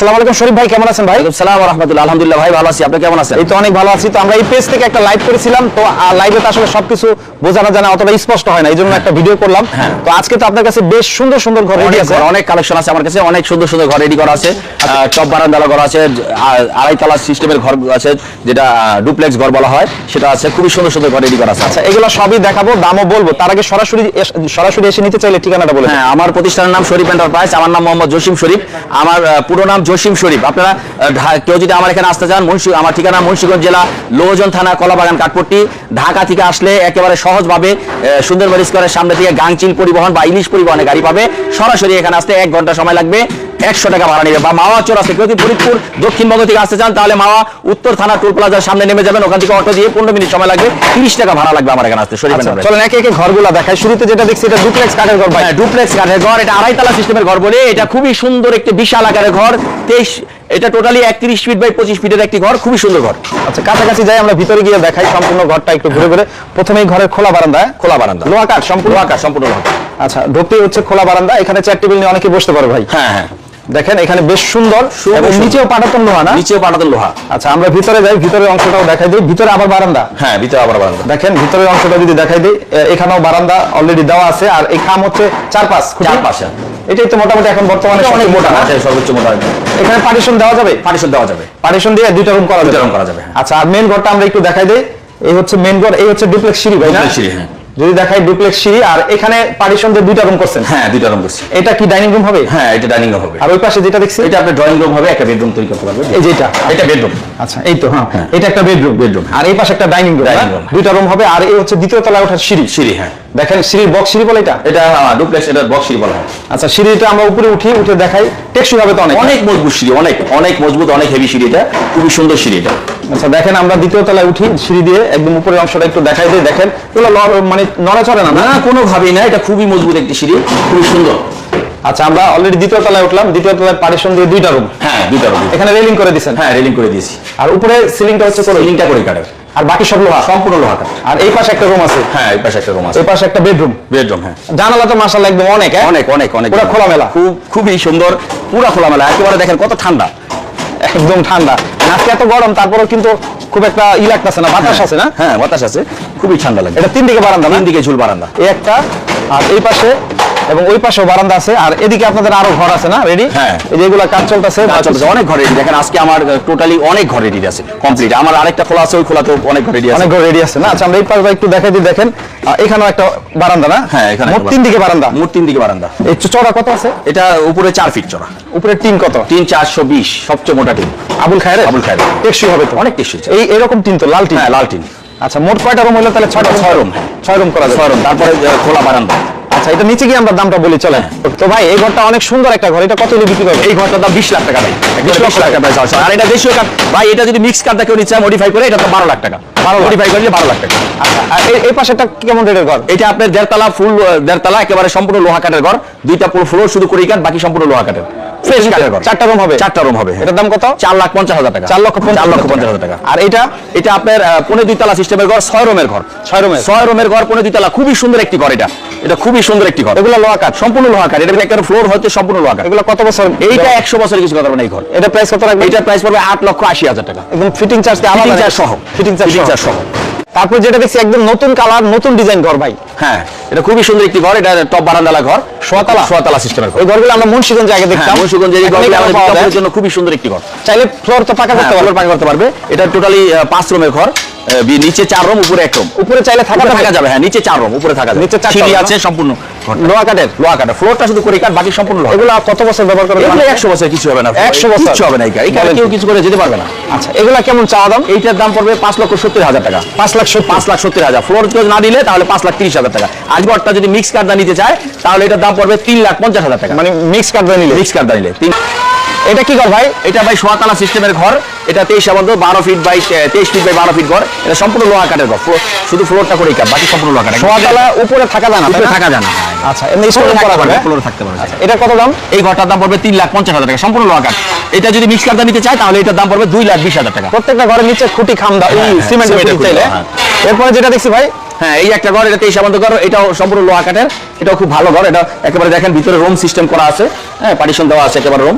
সালাম আলাইকুম শরীফ ভাই কেমন আছেন ভাই? সালাম রহমতুল্লাহ আলহামদুলিল্লাহ ভাই ভালো আছি। আপনি কেমন আছেন? এই তো অনেক ভালো আছি। তো আমরা এই পেজ থেকে একটা লাইভ করেছিলাম তো লাইভে তো আসলে সবকিছু বোঝানো যায় অতটা স্পষ্ট হয় না এই জন্য একটা ভিডিও করলাম। তো আজকে তো আপনার কাছে বেশ সুন্দর সুন্দর ঘর রেডি আছে। অনেক কালেকশন আছে আমার কাছে অনেক সুন্দর সুন্দর ঘর রেডি করা আছে। টপ বারান্দালা ঘর আছে আড়াইতলা সিস্টেমের ঘর আছে যেটা ডুপ্লেক্স ঘর বলা হয় সেটা আছে খুবই সুন্দর সুন্দর ঘর রেডি করা আছে। আচ্ছা এগুলো সবই দেখাবো দামও বলব। তার আগে সরাসরি সরাসরি এসে নিতে চাইলে ঠিকানাটা বলে হ্যাঁ আমার প্রতিষ্ঠানের নাম শরীফ এন্টারপ্রাইজ আমার নাম মোহাম্মদ জসিম শরীফ। আমার পুরো নাম জসিম শরীফ। আপনারা কেউ যদি আমার এখানে আসতে চান, মুন্সি, আমার ঠিকানা মুন্সিগঞ্জ জেলা লোহজন থানা, কলাবাগান, কাঠপট্টি। ঢাকা থেকে আসলে একেবারে সহজভাবে সুন্দরবন স্কোয়ারের সামনে থেকে গাংচিল পরিবহন বা ইলিশ পরিবহনে গাড়ি পাবে। সরাসরি এখানে আসতে এক ঘণ্টা সময় লাগবে। একশো টাকা ভাড়া নেবে। বা মাওয়া চোর আছে কেউ যদি ফরিদপুর দক্ষিণবঙ্গ থেকে আসতে চান তাহলে মাওয়া উত্তর থানা টোল প্লাজার সামনে নেমে যাবেন। ওখান থেকে অটো দিয়ে পনেরো মিনিট সময় লাগবে। তিরিশ টাকা ভাড়া লাগবে আমার এখানে আসতে। শরীফ আচ্ছা, চলেন একে একে ঘরগুলো দেখাই। শুরুতে যেটা দেখছি এটা ডুপ্লেক্স কাঠের ঘর ভাই। হ্যাঁ ডুপ্লেক্স কাঠের ঘর এটা আড়াইতলা সিস্টেমের ঘর বলে। এটা খুবই সুন্দর একটি বিশাল আকারের ঘর। তেইশ এটা টোটালি একত্রিশ ফিট বাই পঁচিশ ফিটের একটি ঘর। খুবই সুন্দর ঘর। আচ্ছা কাছাকাছি যাই আমরা ভিতরে গিয়ে দেখাই। সম্পূর্ণ ঘরটা একটু ঘুরে ঘুরে। প্রথমেই ঘরের খোলা বারান্দা হ্যাঁ? খোলা বারান্দা। লোহা কাঠ সম্পূর্ণ? আকার সম্পূর্ণ আচ্ছা ঢুকতেই হচ্ছে খোলা বারান্দা। এখানে চেয়ার টেবিল নিয়ে অনেকে বসতে পারে ভাই। হ্যাঁ হ্যাঁ। দেখেন এখানে বেশ সুন্দর এবং নিচেও পাটাতন লোহা না? নিচেও পাঠাতেন লোহা। আচ্ছা আমরা ভিতরে যাই ভিতরের অংশটাও দেখাই দিই। ভিতরে আবার বারান্দা? হ্যাঁ ভিতরে আবার বারান্দা। দেখেন ভিতরের অংশটা যদি দেখাই দিই এখানেও বারান্দা অলরেডি দেওয়া আছে আর এই খাম হচ্ছে চার পাঁচ চার পাশে। এটাই তো মোটামুটি এখন বর্তমানে অনেক সবচেয়ে মোটা সর্বোচ্চ মোটা এখানে পার্টিশন দেওয়া যাবে? পার্টিশন দেওয়া যাবে। পার্টিশন দিয়ে দুইটা রুম করা দুইটা যাবে করা যাবে, হ্যাঁ। আচ্ছা আর মেন ঘরটা আমরা একটু দেখাই দিই। এই হচ্ছে মেন ঘর এই হচ্ছে ডুপ্লেক্স সিঁড়ি ভাই না? সিঁড়ি, হ্যাঁ। যদি দেখাই ডুপ্লেক্স সিঁড়ি আর এখানে পার্টিশন দিয়ে দুইটা রুম করছেন? হ্যাঁ দুইটা রুম করছি। এটা কি ডাইনিং রুম হবে? হ্যাঁ এটা ডাইনিং রুম হবে। আর ওই পাশে যেটা দেখছি এটা আপনার ড্রয়িং রুম হবে একটা বেডরুম তৈরি করতে পারবে এই যেটা। এটা বেডরুম আচ্ছা এই তো হ্যাঁ। হ্যাঁ। এটা একটা বেডরুম বেডরুম আর এই পাশে একটা ডাইনিং রুম Dining room। দুইটা রুম হবে আর এই হচ্ছে দ্বিতীয় তলায় ওঠার সিঁড়ি। সিঁড়ি হ্যাঁ। দেখেন সিঁড়ির বক্স সিঁড়ি বলে এটা? এটা ডুপ্লেক্স এটা বক্স সিঁড়ি বলা হয়। আচ্ছা সিঁড়িটা আমরা উপরে উঠি উঠে দেখাই। টেকসই হবে তো অনেক। অনেক মজবুত সিঁড়ি অনেক অনেক মজবুত অনেক হেভি সিঁড়ি এটা। খুবই সুন্দর সিঁড়ি এটা। আচ্ছা দেখেন আমরা দ্বিতীয় তলায় উঠি সিঁড়ি দিয়ে একদম উপরের অংশটা একটু দেখাই দিই দেখেন। এগুলো মানে নড়ে চড়ে না না না কোনোভাবেই না এটা খুবই মজবুত একটি সিঁড়ি খুবই সুন্দর। আচ্ছা আমরা অলরেডি দ্বিতীয় তলায় উঠলাম দ্বিতীয় তলায় পার্টিশন দিয়ে দুইটা রুম হ্যাঁ দুইটা রুম এখানে রেলিং করে দিচ্ছেন হ্যাঁ রেলিং করে দিয়েছি। আর উপরে সিলিংটা হচ্ছে করে সিলিংটা করে কাঠের আর বাকি সব লোহা? সম্পূর্ণ লোহা আর এই পাশে একটা রুম আছে? হ্যাঁ এই পাশে একটা রুম আছে। এই পাশে একটা বেডরুম বেডরুম হ্যাঁ। জানালা তো মাসাল একদম অনেক হ্যাঁ? অনেক অনেক অনেক। পুরা খোলামেলা। খুব খুবই সুন্দর পুরা খোলামেলা। একেবারে দেখেন কত ঠান্ডা। একদম ঠান্ডা। আজকে এত গরম তারপরেও কিন্তু খুব একটা ই লাগতেছে না বাতাস আছে না? হ্যাঁ বাতাস আছে খুবই ঠান্ডা লাগে। এটা তিন দিকে বারান্দা তিন দিকে ঝুল বারান্দা। এই একটা আর এই পাশে এবং ওই পাশেও বারান্দা আছে। আর এদিকে আপনাদের আরও ঘর আছে না? রেডি হ্যাঁ। যেগুলো কাজ চলতেছে কাজ চলতেছে, অনেক ঘর রেডি দেখেন আজকে আমার টোটালি অনেক ঘর রেডি আছে কমপ্লিট আমার আরেকটা খোলা আছে ওই খোলাতেও অনেক ঘর রেডি আছে। অনেক ঘর রেডি আছে না? আচ্ছা আমরা এই পাশে একটু দেখাই দিই দেখেন। এখানেও একটা বারান্দা না? হ্যাঁ এখানে মোট তিন দিকে বারান্দা। মোট তিন দিকে বারান্দা। এই চড়া কত আছে? এটা উপরে চার ফিট চড়া উপরে টিন কত? টিন চারশো বিশ সবচেয়ে মোটা টিন। আবুল খায়ের? আবুল খায়ের। টেকসই হবে তো? অনেক টেকসই এই এরকম টিন তো লাল টিন? হ্যাঁ লাল টিন। আচ্ছা মোট কয়টা রুম হলো তাহলে ছয়টা ছয় রুম। ছয় রুম করা যাবে। ছয় রুম তারপরে খোলা বারান্দা। আচ্ছা এটা নিচে গিয়ে আমরা দামটা বলি চলে তো ভাই এই ঘরটা অনেক সুন্দর একটা ঘর এটা কত হলে বিক্রি করবে এই ঘরটার দাম বিশ লাখ টাকা ভাই। বিশ লাখ টাকা আছে। আর এটা দেশীয় কাঠ ভাই এটা যদি মিক্স কাঠ কেউ নিচ্ছে মডিফাই করে এটা তো বারো লাখ টাকা। বারো মডিফাই করলে বারো লাখ টাকা। আচ্ছা আর এই- এই পাশেটা কেমন রেটের ঘর? এটা আপনার দেড়তলা ফুল দেড়তলা একেবারে সম্পূর্ণ লোহা কাঠের ঘর। দুইটা পুরো ফ্লোর শুধু করি কাঠ বাকি সম্পূর্ণ লোহা কাঠের। ফ্রেশ কাঠের ঘর। চারটা রুম হবে? চারটা রুম হবে। এটার দাম কত? চার লাখ পঞ্চাশ হাজার টাকা। চার লক্ষ পঞ্চাশ চার লক্ষ পঞ্চাশ হাজার টাকা। আর এটা এটা আপনার সিস্টেমের ঘর ছয় রুমের ঘর। ছয় রুমের ছয় রুমের ঘর পৌনে দুই তলা খুবই সুন্দর একটি ঘর এটা। এটা খুবই সুন্দর একটি ঘর। এগুলো লোহা কাঠ সম্পূর্ণ লোহা কাঠ। এটা একটা ফ্লোর হচ্ছে সম্পূর্ণ লোহা কাঠ। এগুলো কত বছর? এইটা একশো বছরের কিছু কথা না এই ঘর। এটা প্রাইস কত রাখবে এইটার প্রাইস পড়বে আট লক্ষ আশি হাজার টাকা। একদম ফিটিং চার্জ ফিটিং চার্জ সহ। ফিটিং চার্জ চার্জ সহ। তারপর যেটা দেখছি একদম নতুন কালার নতুন ডিজাইন ঘর ভাই। হ্যাঁ এটা খুবই সুন্দর একটি ঘর। এটা টপ বারান্দালা ঘর। সোয়াতলা। সোয়াতলা সিস্টেমের ঘর। ওই ঘরগুলো আমরা মুন্সিগঞ্জে আগে দেখতাম। হ্যাঁ মুন্সিগঞ্জের এই ঘরগুলো আমাদের জন্য খুবই সুন্দর একটি ঘর। চাইলে ফ্লোর তো পাকা করতে হ্যাঁ, পারবে পাকা করতে পারবে। এটা টোটালি পাঁচ রুমের ঘর। নিচে চার রুম উপরে এক রুম। উপরে চাইলে থাকা থাকা যাবে হ্যাঁ নিচে চার রুম উপরে থাকা যাবে। নিচে চারটা সিঁড়ি আছে সম্পূর্ণ লোহা কাঠের। লোহা কাটা ফ্লোরটা শুধু করে কাঠ বাকি সম্পূর্ণ এগুলো কত বছর ব্যবহার করবে এগুলো একশো বছর কিছু হবে না। 100 বছর? কিছু হবে না এই কাঠ। কেউ কিছু করে যেতে পারবে না। আচ্ছা এগুলা কেমন চাওয়া দাম? এইটার দাম পড়বে পাঁচ লক্ষ সত্তর হাজার টাকা। পাঁচ লাখ পাঁচ লাখ সত্তর হাজার। ফ্লোর যদি না দিলে তাহলে পাঁচ লাখ তিরিশ হাজার টাকা। আজবরটা যদি মিক্স কার্ডটা নিতে চায় তাহলে এটার দাম পড়বে তিন লাখ পঞ্চাশ হাজার টাকা। মানে মিক্স কাঠ নিলে? মিক্স কার্ডটা নিলে। এটা কি ঘর ভাই? এটা ভাই সোয়াতলা সিস্টেমের ঘর। এটা তেইশ আবদ্ধ বারো ফিট বাই তেইশ ফিট বাই বারো ফিট ঘর। এটা সম্পূর্ণ লোহা কাঠের ঘর। শুধু ফ্লোরটা করে কাঠ বাকি সম্পূর্ণ লোহা কাঠ। সোয়াতলা উপরে থাকা যায় না তাই উপরে থাকা যায় না আচ্ছা এমনি স্টোর করা যাবে? ফ্লোরে থাকতে পারবে এটা কত দাম? এই ঘরটার দাম পড়বে তিন লাখ পঞ্চাশ হাজার টাকা সম্পূর্ণ লোহা কাঠ। এটা যদি মিক্স কার্ডটা নিতে চায় তাহলে এটার দাম পড়বে দুই লাখ বিশ হাজার টাকা। প্রত্যেকটা ঘরের নিচে খুঁটি খামদা হ্যাঁ, সিমেন্টের হ্যাঁ। এরপরে যেটা দেখছি ভাই হ্যাঁ এই একটা ঘর, এটা তেইশ আবদ্ধ ঘর, এটাও সম্পূর্ণ লোহা কাঠের। এটাও খুব ভালো ঘর, এটা একেবারে দেখেন, ভিতরে রুম সিস্টেম করা আছে। হ্যাঁ পার্টিশন দেওয়া আছে একেবারে রুম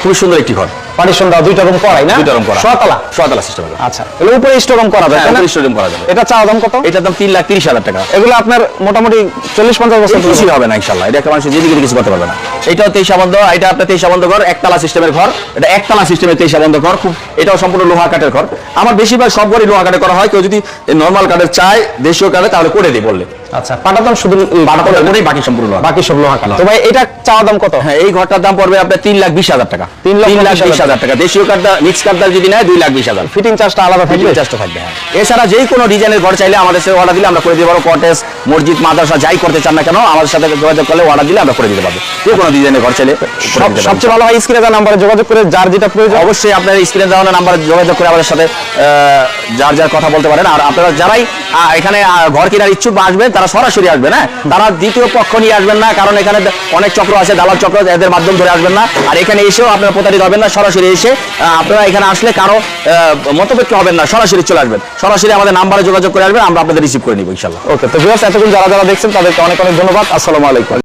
খুবই সুন্দর একটি ঘর। পার্টিশন দেওয়া দুইটা রুম করাই না? দুইটা room করা। সিস্টেম আচ্ছা এগুলো উপরে স্টোর রুম করা হ্যাঁ না? উপরে স্টোরুম করা যাবে। এটা চাওয়া দাম কত? এটার দাম তিন লাখ তিরিশ হাজার টাকা। এগুলো আপনার মোটামুটি চল্লিশ পঞ্চাশ বছর ধরে- কিছুই হবে না ইনশাল্লাহ এটা একটা মানুষ যেদিকে কিছু করতে পারবে না। এটাও তেইশা বন্ধ এটা আপনার তেইশা বন্ধ ঘর একতলা সিস্টেমের ঘর। এটা একতলা সিস্টেমের তেইশা বন্ধ ঘর। খুব এটাও সম্পূর্ণ লোহা কাঠের ঘর। আমার বেশিরভাগ সব ঘরই লোহা কাঠে করা হয়। কেউ যদি নর্মাল কাঠের চায় দেশীয় কাঠে তাহলে করে দিই বললে। আচ্ছা পাটার দাম শুধু বাকি সম্পূর্ণ বাকি সব লোহা কাঠ তো ভাই এটা চাওয়া দাম কত? হ্যাঁ এই ঘরটার দাম পড়বে আপনার তিন লাখ বিশ হাজার টাকা। তিন লাখ লাখ বিশ হাজার টাকা। দেশীয় মিক্স যদি নেয় দুই লাখ বিশ হাজার। ফিটিং চার্জটা আলাদা থাকবে? চেষ্টা থাকবে হ্যাঁ। এছাড়া যেই কোনো ডিজাইনের ঘর চাইলে আমাদের সাথে অর্ডার দিলে আমরা করে দিতে পারব কটেজ মসজিদ মাদ্রাসা যাই করতে চান না কেন আমাদের সাথে যোগাযোগ করলে অর্ডার দিলে আমরা করে দিতে পারব। যে কোনো ডিজাইনের ঘর চাইলে। সবচেয়ে ভালো হয় স্ক্রিনে দেওয়া নাম্বারে যোগাযোগ করে যার যেটা প্রয়োজন। অবশ্যই আপনার স্ক্রিনে দেওয়া নাম্বারে যোগাযোগ করে আমাদের সাথে যার যার কথা বলতে পারেন। আর আপনারা যারাই এখানে ঘর কেনার ইচ্ছুক আসবেন, তারা সরাসরি আসবেন হ্যাঁ? তারা দ্বিতীয় পক্ষ নিয়ে আসবেন না, কারণ এখানে অনেক চক্র আছে, দালাল চক্র, এদের মাধ্যম ধরে আসবেন না। আর এখানে এসেও আপনারা প্রতারিত হবেন না, সরাসরি এসে আপনারা এখানে আসলে কারও মতপেক্ষ হবেন না, সরাসরি চলে আসবেন। সরাসরি আমাদের নাম্বারে যোগাযোগ করে আসবেন, আমরা আপনাদের রিসিভ করে নিব ইনশাল্লাহ ওকে তো ভিউয়ার্স এতক্ষণ যারা যারা দেখছেন, তাদেরকে অনেক অনেক ধন্যবাদ। আসসালামু আলাইকুম।